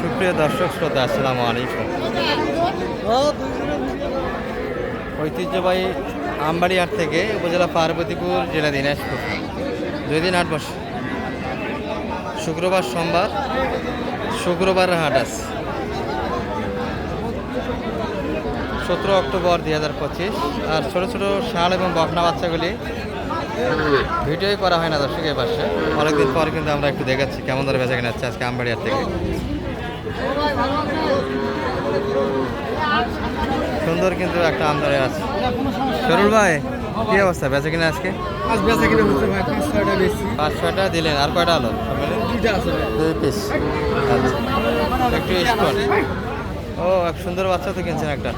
সুপ্রিয় দর্শক, শ্রোতা, আসসালামু আলাইকুম। ঐতিহ্যবাহী আমবাড়িহাট থেকে উপজেলা পার্বতীপুর জেলা দিনাজপুর। দুই দিন আট বছর। শুক্রবার সোমবার, শুক্রবার হাট আছে সতেরো অক্টোবর দুই হাজার পঁচিশ। আর ছোটো ছোটো ষাঁড় এবং বকনা বাচ্চাগুলি ভিডিওই করা হয় না দর্শকের পাশে। অনেকদিন পর কিন্তু আমরা একটু দেখাচ্ছি কেমন ধরে বেচা কিনা আজকে আমবাড়িহাট থেকে। সুন্দর কিন্তু একটা আমদানি আছে। সরুল ভাই কি অবস্থা? বেচা কিনা আজকে? পাঁচ ছয়টা দিলেন আর কয়টা হলো? দুই পিস আচ্ছা। একটু স্পট। ও এক সুন্দর বাচ্চা তো কিনছেন একটা।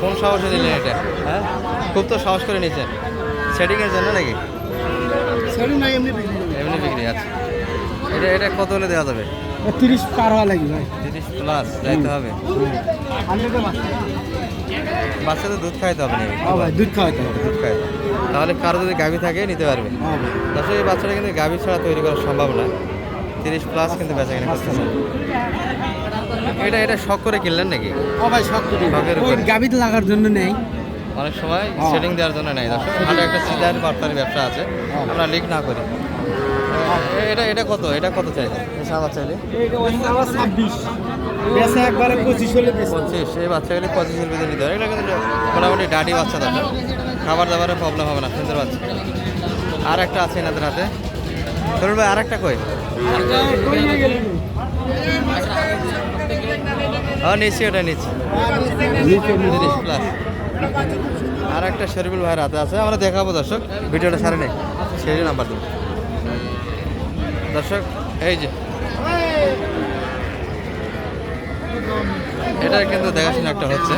কোন সাহসে নিলেন এটা? হ্যাঁ? খুব তো সাহস করে নিয়েছেন। সেটিংয়ের জন্য নাকি? এমনি বিক্রি। এমনি বিক্রি আছে এটা এটা কত হলে দেওয়া যাবে? তিরিশ পার হওয়া লাগবে ভাই। তিরিশ প্লাস যাইতে হবে। বাচ্চা। বাচ্চাদের দুধ খাইতে হবে ভাই দুধ খাওয়াইতে হবে। দুধ খাইতে তাহলে কারও যদি গাভী থাকে নিতে পারবে। আসলে এই বাচ্চাটা কিন্তু গাভী ছাড়া তৈরি করা সম্ভব না। তিরিশ প্লাস কিন্তু বেচা কিনা করতেছে এটা এটা শখ করে কিনলেন নাকি? ও ভাই সব করি। গাবিতে লাগার জন্য নেই। অনেক সময় হ্যাঁ। সেটিং দেওয়ার জন্য নেই দর্শক ভালো একটা সিজার বার্তার ব্যবসা আছে আমরা লিক না করি। এটা এটা কত? এটা কত এই সাদা চাইলে। ছাব্বিশ। একবারে পঁচিশ হলে বেচা। পঁচিশ এই বাচ্চাগুলি পঁচিশের ভিতরে নিতে হবে এগুলো কিন্তু মোটামুটি ডাডি বাচ্চা দরকার খাবার দাবারের প্রবলেম হবে না সুন্দর বাচ্চা। আর একটা আছে এনাদের হাতে। ধরুন ভাই আর একটা কই হ্যাঁ নিচ্ছি ওটা নিচ্ছি। প্লাস আর একটা শরীফুল ভাইয়ের হাতে আছে, আমরা দেখাবো দর্শক, ভিডিওটা সারে নেই, সেই নাম্বার দেবো দর্শক, এই যে। এটা কিন্তু দেখাশোনা একটা হচ্ছে।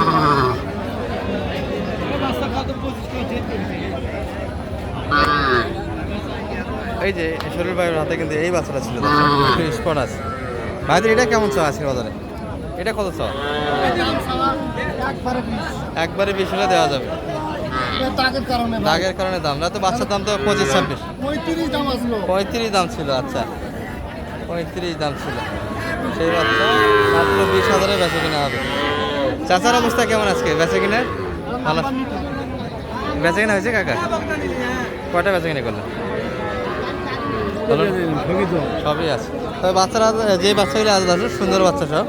এই যে শরীর ভাইয়ের হাতে কিন্তু এই বাচ্চাটা ছিল স্পট আছে। ভাইদের এটা কেমন চাওয়া আজকের বাজারে? এটা কত চাওয়া একবারে বিশ। হলে দেওয়া যাবে। দাগের কারণে দাম। না তো বাচ্চার দাম তো পঁচিশ ছাব্বিশ। পঁয়ত্রিশ দাম আসলো। পঁয়ত্রিশ দাম ছিল আচ্ছা। পঁয়ত্রিশ দাম ছিল। সেই বাচ্চা মাত্র বিশ হাজারে বেচে কিনা হবে। চাচার অবস্থা কেমন আজকে? বেচে কিনে? ভালো? বেচে কিনা হয়েছে কাকা? কয়টা বেচে কিনে করলেন? সবই আছে। তবে বাচ্চারা যে বাচ্চাগুলি আছে দাদু সুন্দর বাচ্চা সব।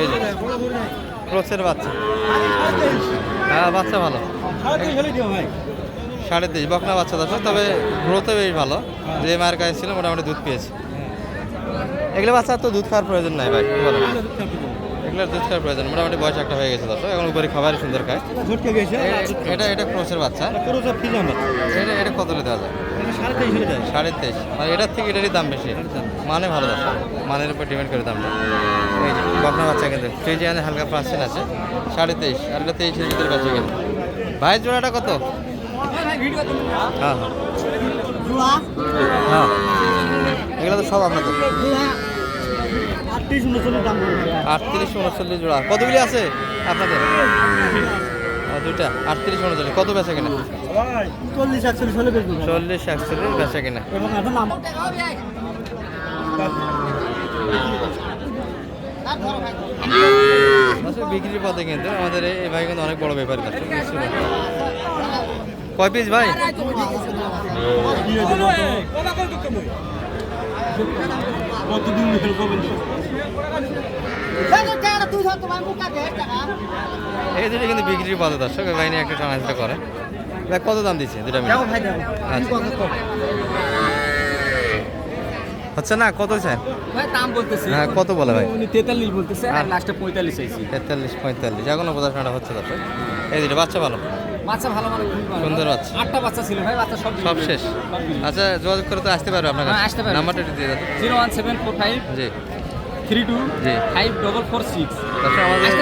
এই যে বাচ্চা। হ্যাঁ বাচ্চা ভালো। সাড়ে তেইশ বকনা বাচ্চা দশ তবে গ্রোথে বেশ ভালো। যে মায়ের কাছে ছিল মোটামুটি দুধ পেয়েছে। এগুলো বাচ্চা তো দুধ খাওয়ার প্রয়োজন নাই ভাই বলো এগুলোর দুধ খাওয়ার প্রয়োজন মোটামুটি বয়স একটা হয়ে গেছে দশ এখন উপরে খাবারই সুন্দর খায়। এটা এটা ক্রোসের বাচ্চা। এটা এটা কত দেওয়া যায়? সাড়ে তেইশ মানে এটার থেকে এটারই দাম বেশি। মানে ভালো মানের উপর ডিপেন্ড করে দামটা। এই যে বকনা বাচ্চা কিন্তু। ফ্রিজিয়ানে হালকা পার্সেন্ট আছে। সাড়ে তেইশ। আর এটা তেইশের ভিতরে বেঁচে গেল। ভাইয়ের জোড়াটা কত? হ্যাঁ হ্যাঁ। হ্যাঁ। এগুলো তো সব আপনাদের। আটত্রিশ উনচল্লিশ জোড়া। কতগুলি আছে আপনাদের? ও, দুইটা। আটত্রিশ উনচল্লিশ। কত বেচা কিনা? চল্লিশ একচল্লিশ হলে বেচবো চল্লিশ একচল্লিশ বেচা কিনা। এবং এখন বিক্রির পথে কিন্তু আমাদের এই ভাই কিন্তু অনেক বড় ব্যাপারী দর্শক কয় পিস ভাই? কতদিন এই দুটো কিন্তু বিক্রির পথে দর্শক এই ভাই নিয়ে একটা টানাটা করে কত দাম দিচ্ছে দুটা মিলে? আচ্ছা। হচ্ছে না কত চাই? ভাই দাম বলতেছি। হ্যাঁ কত বলে ভাই? উনি তেতাল্লিশ বলতেছে আর হ্যাঁ। লাস্টে পঁয়তাল্লিশ চাইছি। তেতাল্লিশ পঁয়তাল্লিশ। যে কোনো পঞ্চাশ টাকা হচ্ছে দর্শক এই দুটো বাচ্চা ভালো? বাচ্চা ভালো মানে সুন্দর বাচ্চা। আটটা বাচ্চা ছিল ভাই বাচ্চা সব সব শেষ? আচ্ছা যোগাযোগ করে তো আসতে পারবে আপনার হ্যাঁ, কাছে আসতে পারবে। নাম্বারটা দিয়ে দাও zero one seven four five জি। থ্রি টু জি। Five double four six. দর্শক আমাদের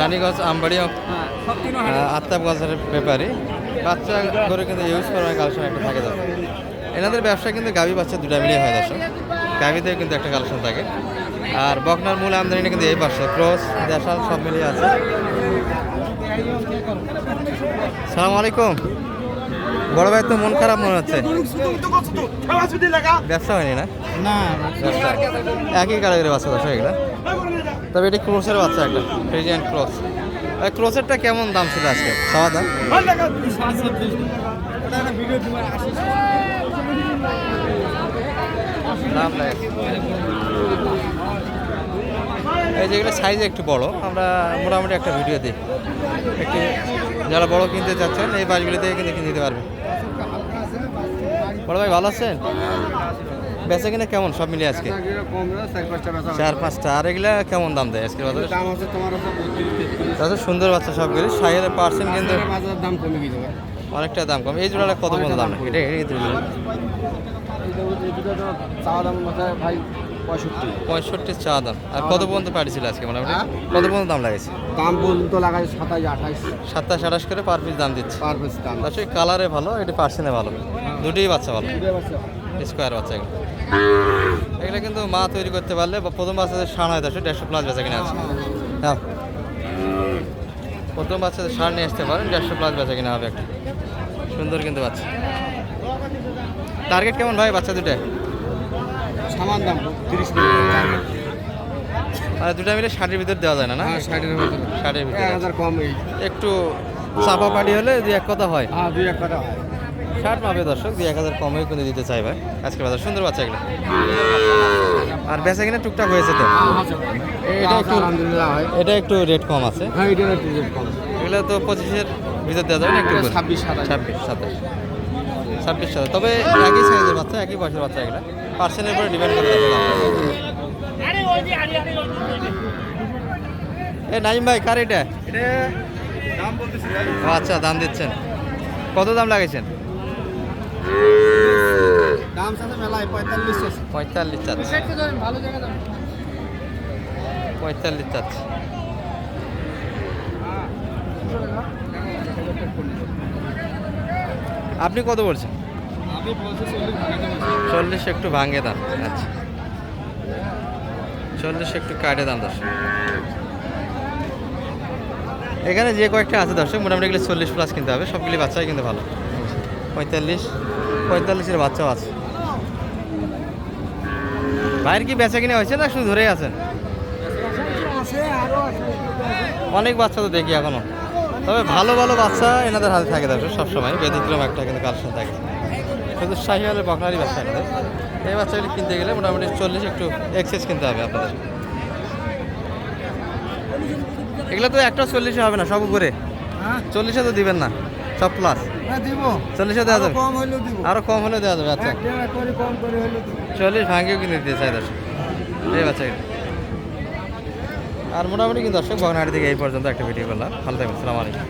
রানীগঞ্জ আমবাড়ি হ্যাঁ আত্মাবগঞ্জের ব্যাপারে। বাচ্চা করে কিন্তু ইউজ করার কালেকশন একটা থাকে দর্শক এনাদের ব্যবসা কিন্তু গাভী বাচ্চা দুটা মিলিয়ে হয় দর্শক। গাভীতেও কিন্তু একটা কালেকশন থাকে। আর বকনার মূল আমদানিটা কিন্তু এই পাশে ক্রস দেশাল সব মিলিয়ে আছে। সালাম আলাইকুম। বড় ভাই তো মন খারাপ মনে হচ্ছে? ব্যবসা হয়নি না? একই কালারের বাচ্চা দশ এগুলো। তবে এটি ক্রোসের বাচ্চা একটা ফ্রিজিয়ান ক্রস ক্রোসেরটা কেমন দাম ছিল আজকে? খাওয়া দাম এই যেগুলো সাইজ একটু বড়, আমরা মোটামুটি একটা ভিডিও দিই। একটু যারা বড় কিনতে চাচ্ছেন, এই বাসগুলি থেকে কিন্তু কিনে নিতে পারবে বড় ভাই, ভালো আছেন? বেচা কিনা কেমন? সব মিলিয়ে আজকে? চার পাঁচটা আর এগুলা কেমন দাম দেয় আজকের বাজারে? দাম আছে তোমার আছে তাদের সুন্দর বাচ্চা সবগুলি। সাইয়ের পার্সেন্ট কিন্তু বাজারের দাম কমে গেছে অনেকটা দাম কম। এই জোড়াটা কত পর্যন্ত দাম? এটা ভাই পঁয়ষট্টি। পঁয়ষট্টি চা দাম। আর কত পর্যন্ত পাঠিয়েছিল আজকে মোটামুটি? হ্যাঁ? কত পর্যন্ত দাম লাগেছে দাম পর্যন্ত লাগাই সাতাশ আঠাইশ সাতাশ আঠাশ করে পার পিস দাম দিচ্ছে। পার পিস দাম। তার কালারে ভালো এটা পার্সেন্টে ভালো। দুটোই বাচ্চা ভালো। স্কোয়ার বাচ্চা এগুলো। এগুলো কিন্তু মা তৈরি করতে পারলে বা প্রথম বাচ্চাদের সার হয় দশে দেড়শো প্লাস বেচা কিনা আছে। হ্যাঁ প্রথম বাচ্চাদের সার নিয়ে আসতে পারেন দেড়শো প্লাস বেচা কিনা হবে একটা। সুন্দর কিন্তু বাচ্চা। টার্গেট কেমন ভাই বাচ্চা দুটো সামান দাম তিরিশ মানে দুটা মিলে ষাটের ভিতর দেওয়া যায় না না? হ্যাঁ ষাটের ভিতরে। ষাটের ভিতরে। কম একটু চাপা পাটি হলে দুই এক কথা হয়। হ্যাঁ দুই এক কথা হয়। ষাট মাপে দর্শক দুই এক হাজার কমে কিন্তু দিতে চাই ভাই। আজকে বাজার সুন্দর বাচ্চা এগুলো। আর বেচা কিনা টুকটাক হয়েছে তো? এটা একটু এটা একটু রেট কম আছে। হ্যাঁ এটা একটু রেট কম এগুলো তো পঁচিশের ভিতর দেওয়া যাবে না একটু ছাব্বিশ সাতাশ। ছাব্বিশ সাতাশ। ছাব্বিশ সাতাশ। তবে একই সাইজের বাচ্চা একই বয়সের বাচ্চা এগুলো। পার্সেন্টের উপরে ডিপেন্ড করে এ নাইম ভাই কার এটা? আচ্ছা দাম দিচ্ছেন। কত দাম লাগাইছেন? দাম সাথে মেলায় পঁয়তাল্লিশ পঁয়তাল্লিশ চাচ্ছে। ভালো জায়গা দাম পঁয়তাল্লিশ চাচ্ছে। আপনি কত বলছেন? চল্লিশ একটু ভাঙে দাম আচ্ছা। চল্লিশ একটু কাটে দাম দর্শক। এখানে যে কয়েকটা আছে দর্শক মোটামুটি এগুলো চল্লিশ প্লাস কিনতে হবে সবগুলি বাচ্চাই কিন্তু ভালো। পঁয়তাল্লিশ পঁয়তাল্লিশের বাচ্চাও আছে। ভাইয়ের কি বেচা কিনে হয়েছে না শুধু ধরেই আছেন? অনেক বাচ্চা তো দেখি এখনও। তবে ভালো ভালো বাচ্চা এনাদের হাতে থাকে দর্শক সবসময়। ব্যতিক্রম একটা কিন্তু কালেকশন থাকে। শুধু শাহিওয়ালের বকনারি বাচ্চা এনাদের। এই বাচ্চাগুলি কিনতে গেলে মোটামুটি চল্লিশ একটু এক্সেস কিনতে হবে আপনাদের। এগুলো তো একটা চল্লিশে হবে না সব উপরে। হ্যাঁ। চল্লিশে তো দিবেন না। সব প্লাস হ্যাঁ চল্লিশে দেওয়া যাবে? কম হলে দেওয়া যাবে আচ্ছা। চল্লিশ ভাঙ্গেও কিনে দিতে চাই দর্শক। এই আর মোটামুটি কিন্তু দর্শক বগনাহাটি থেকে এই পর্যন্ত একটা ভিডিও করলাম। ভালো থাকবেন সালাম আলাইকুম।